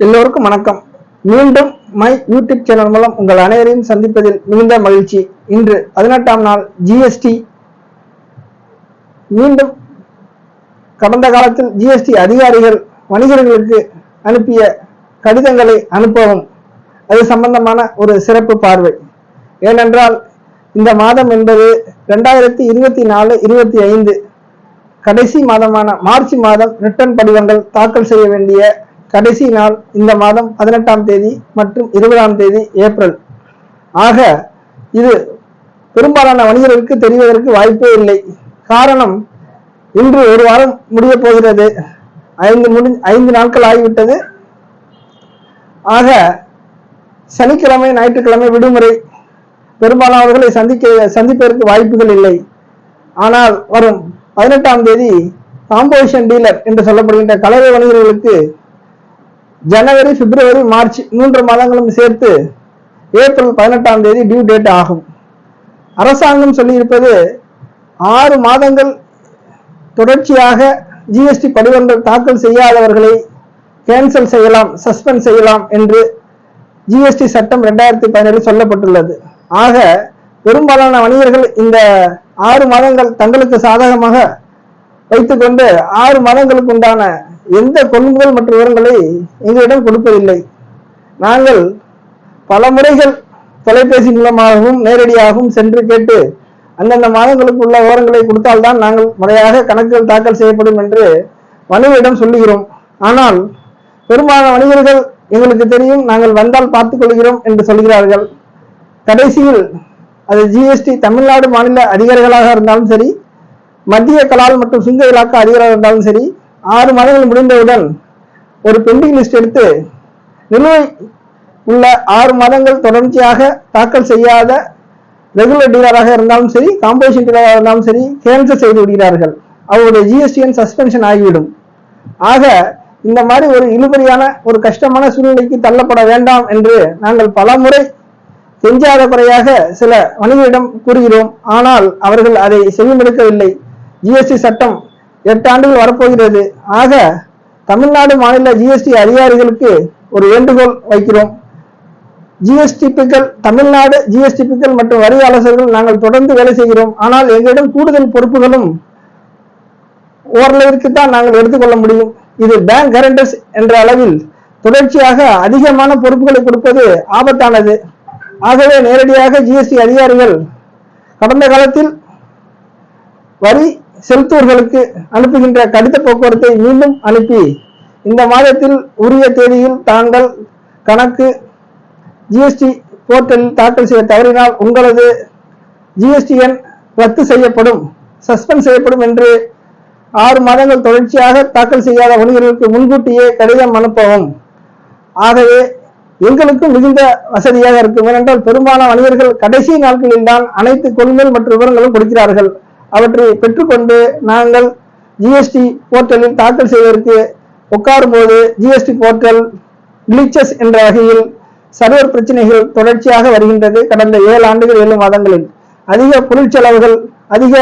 எல்லோருக்கும் வணக்கம். மீண்டும் மை யூடியூப் சேனல் மூலம் உங்கள் அனைவரையும் சந்திப்பதில் மிகுந்த மகிழ்ச்சி. இன்று பதினெட்டாம் நாள் ஜிஎஸ்டி மீண்டும் கடந்த காலத்தில் ஜிஎஸ்டி அதிகாரிகள் வணிகர்களுக்கு அனுப்பிய கடிதங்களை அனுப்பவும். அது சம்பந்தமான ஒரு சிறப்பு பார்வை. ஏனென்றால் இந்த மாதம் என்பது ரெண்டாயிரத்தி இருபத்தி நாலு இருபத்தி ஐந்து கடைசி மாதமான மார்ச் மாதம் ரிட்டர்ன் படிவங்கள் தாக்கல் செய்ய வேண்டிய கடைசி நாள் இந்த மாதம் பதினெட்டாம் தேதி மற்றும் இருபதாம் தேதி ஏப்ரல். ஆக இது பெரும்பாலான வணிகர்களுக்கு தெரிவதற்கு வாய்ப்பே இல்லை. காரணம் இன்று ஒரு வாரம் முடிய போகிறது. ஐந்து முடி ஐந்து நாட்கள் ஆகிவிட்டது. ஆக சனிக்கிழமை ஞாயிற்றுக்கிழமை விடுமுறை. பெரும்பாலானவர்களை சந்திக்க சந்திப்பதற்கு வாய்ப்புகள் இல்லை. ஆனால் வரும் பதினெட்டாம் தேதி காம்போசிஷன் டீலர் என்று சொல்லப்படுகின்ற கலவை வணிகர்களுக்கு ஜனவரி பிப்ரவரி மார்ச் மூன்று மாதங்களும் சேர்த்து ஏப்ரல் பதினெட்டாம் தேதி டியூ டேட் ஆகும். அரசாங்கம் சொல்லியிருப்பது ஆறு மாதங்கள் தொடர்ச்சியாக ஜிஎஸ்டி படிவங்கள் தாக்கல் செய்யாதவர்களை கேன்சல் செய்யலாம் சஸ்பெண்ட் செய்யலாம் என்று ஜிஎஸ்டி சட்டம் ரெண்டாயிரத்தி பதினேழு சொல்லப்பட்டுள்ளது. ஆக பெரும்பாலான வணிகர்கள் இந்த ஆறு மாதங்கள் தங்களுக்கு சாதகமாக வைத்துக்கொண்டு ஆறு மாதங்களுக்கு உண்டான எந்த கொள்முதல் மற்றும் விவரங்களை எங்களிடம் கொடுப்பதில்லை. நாங்கள் பல முறைகள் தொலைபேசி மூலமாகவும் நேரடியாகவும் சென்று கேட்டு அந்தந்த மாதங்களுக்கு உள்ள விவரங்களை கொடுத்தால்தான் நாங்கள் முறையாக கணக்குகள் தாக்கல் செய்யப்படும் என்று வணிகரிடம் சொல்லுகிறோம். ஆனால் பெரும்பாலான வணிகர்கள் எங்களுக்கு தெரியும் நாங்கள் வந்தால் பார்த்துக் கொள்கிறோம் என்று சொல்கிறார்கள். கடைசியில் அது ஜிஎஸ்டி தமிழ்நாடு மாநில அதிகாரிகளாக இருந்தாலும் சரி மத்திய கலால் மற்றும் சுங்க இலாக்கா அதிகாரிகளாக இருந்தாலும் சரி ஆறு மாதங்கள் முடிந்தவுடன் ஒரு பெண்டிங் லிஸ்ட் எடுத்து நிலுவை உள்ள ஆறு மாதங்கள் தொடர்ச்சியாக தாக்கல் செய்யாத ரெகுலர் டீலராக இருந்தாலும் சரி காம்போசிஷன் டீலராக இருந்தாலும் சரி கேன்சல் செய்து விடுகிறார்கள். அவருடைய ஜிஎஸ்டிஎன் சஸ்பென்ஷன் ஆகிவிடும். ஆக இந்த மாதிரி ஒரு இழுபறியான ஒரு கஷ்டமான சூழ்நிலைக்கு தள்ளப்பட வேண்டாம் என்று நாங்கள் பல முறை செஞ்சாத குறையாக சில வணிகரிடம் கூறுகிறோம். ஆனால் அவர்கள் அதை செவிமடுக்கவில்லை ஜிஎஸ்டி சட்டம் எட்டு ஆண்டுகள் வரப்போகிறது. ஆக தமிழ்நாடு மாநில ஜிஎஸ்டி அதிகாரிகளுக்கு ஒரு வேண்டுகோள் வைக்கிறோம். ஜிஎஸ்டிபிக்கள் தமிழ்நாடு ஜிஎஸ்டிபிக்கள் மற்றும் வரி ஆலோசகர்கள் நாங்கள் தொடர்ந்து வேலை செய்கிறோம். ஆனால் எங்களிடம் கூடுதல் பொறுப்புகளும் ஓரளவிற்கு தான் நாங்கள் எடுத்துக்கொள்ள முடியும். இது பேங்க் கரண்டர்ஸ் என்ற அளவில் தொடர்ச்சியாக அதிகமான பொறுப்புகளை கொடுப்பது ஆபத்தானது. ஆகவே நேரடியாக ஜிஎஸ்டி அதிகாரிகள் கடந்த காலத்தில் வரி செலுத்துவர்களுக்கு அனுப்புகின்ற கடித போக்குவரத்தை மீண்டும் அனுப்பி இந்த மாதத்தில் உரிய தேதியில் தாங்கள் கணக்கு ஜிஎஸ்டி போர்ட்டலில் தாக்கல் செய்ய தவறினால் உங்களது ஜிஎஸ்டி எண் ரத்து செய்யப்படும் சஸ்பெண்ட் செய்யப்படும் என்று ஆறு மாதங்கள் தொடர்ச்சியாக தாக்கல் செய்யாத வணிகர்களுக்கு முன்கூட்டியே கடிதம் அனுப்பவும். ஆகவே எங்களுக்கும் மிகுந்த வசதியாக இருக்கும் ஏனென்றால் பெரும்பாலான வணிகர்கள் கடைசி நாட்களில் தான் அனைத்து கொள்முதல் மற்றும் விவரங்களும் கொடுக்கிறார்கள். அவற்றை பெற்றுக்கொண்டு நாங்கள் ஜிஎஸ்டி போர்ட்டலில் தாக்கல் செய்வதற்கு உட்காரும் போது ஜிஎஸ்டி போர்ட்டல் கிளிச்சஸ் என்ற வகையில் சர்வர் பிரச்சனைகள் தொடர்ச்சியாக வருகின்றது. கடந்த ஏழு ஆண்டுகள் ஏழு மாதங்களில் அதிக பொருட்செலவுகள் அதிக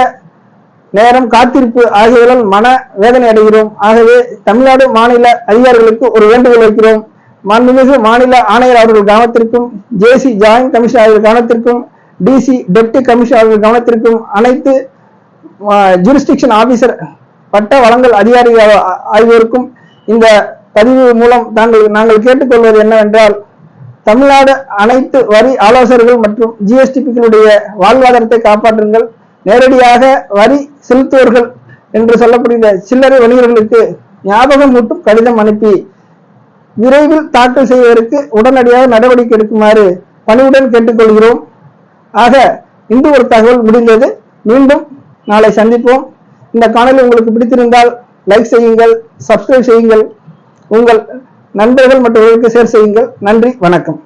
நேரம் காத்திருப்பு ஆகியவர்கள் மன வேதனை அடைகிறோம். ஆகவே தமிழ்நாடு மாநில அதிகாரிகளுக்கு ஒரு வேண்டுகோள் வைக்கிறோம். மாண்புமிகு மாநில ஆணையர் அவர்கள் கவனத்திற்கும் ஜேசி ஜாயிண்ட் கமிஷனர் அவர்கள் கவனத்திற்கும் டிசி டெப்டி கமிஷனர் அவர்கள் கவனத்திற்கும் அனைத்து ஜூரிஸ்டிக்ஷன் ஆபீசர் பட்ட வழங்கல் அதிகாரிகள் ஆகியோருக்கும் இந்த பதிவு மூலம் நாங்கள் நாங்கள் கேட்டுக்கொள்வது என்னவென்றால் தமிழ்நாடு அனைத்து வரி ஆலோசகர்கள் மற்றும் ஜிஎஸ்டிபிக்களுடைய வாழ்வாதாரத்தை காப்பாற்றுங்கள். நேரடியாக வரி செலுத்துவர்கள் என்று சொல்லப்படுகிற சில்லறை வணிகர்களுக்கு ஞாபகம் மூட்டும் கடிதம் அனுப்பி விரைவில் தாக்கல் செய்வதற்கு உடனடியாக நடவடிக்கை எடுக்குமாறு பணிவுடன் கேட்டுக்கொள்கிறோம். ஆக இன்று ஒரு தகவல் முடிந்தது. மீண்டும் நாளை சந்திப்போம். இந்த காணொலி உங்களுக்கு பிடித்திருந்தால் லைக் செய்யுங்கள் சப்ஸ்கிரைப் செய்யுங்கள். உங்கள் நண்பர்கள் மற்றவர்களுக்கு ஷேர் செய்யுங்கள். நன்றி வணக்கம்.